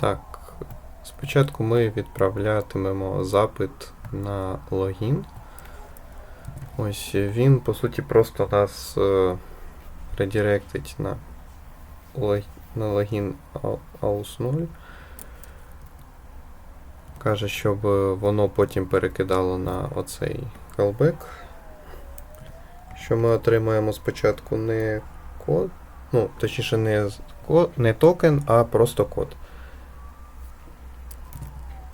Так, спочатку ми відправлятимемо запит на логін. Ось він, по суті, просто нас е, редиректить на, на логін AUS 0. Каже, щоб е, воно потім перекидало на оцей callback. Що ми отримаємо спочатку не код, ну, точніше, не, не токен, а просто код.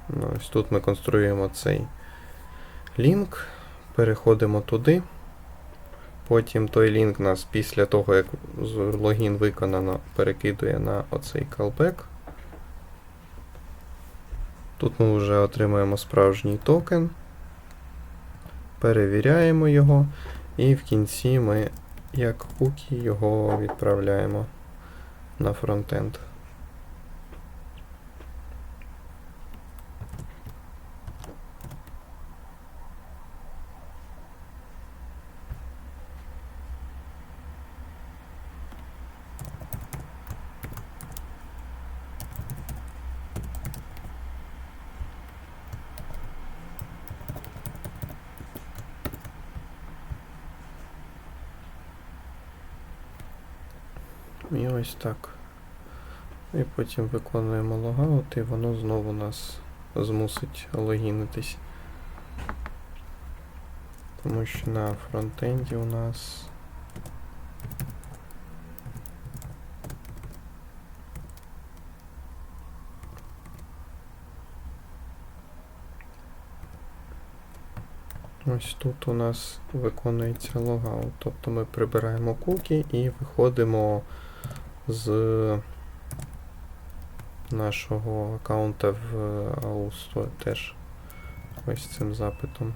Ось тут ми конструюємо цей лінк, переходимо туди. Потім той лінк нас після того, як логін виконано, перекидує на оцей callback. Тут ми вже отримаємо справжній токен, перевіряємо його, і в кінці ми, як кукі, його відправляємо на фронтенд. І ось так. І потім виконуємо логаут, і воно знову нас змусить логінитись. Тому що на фронтенді у нас. Ось тут у нас виконується логаут. Тобто ми прибираємо куки і виходимо з нашого аккаунта в AUS теж ось цим запитом.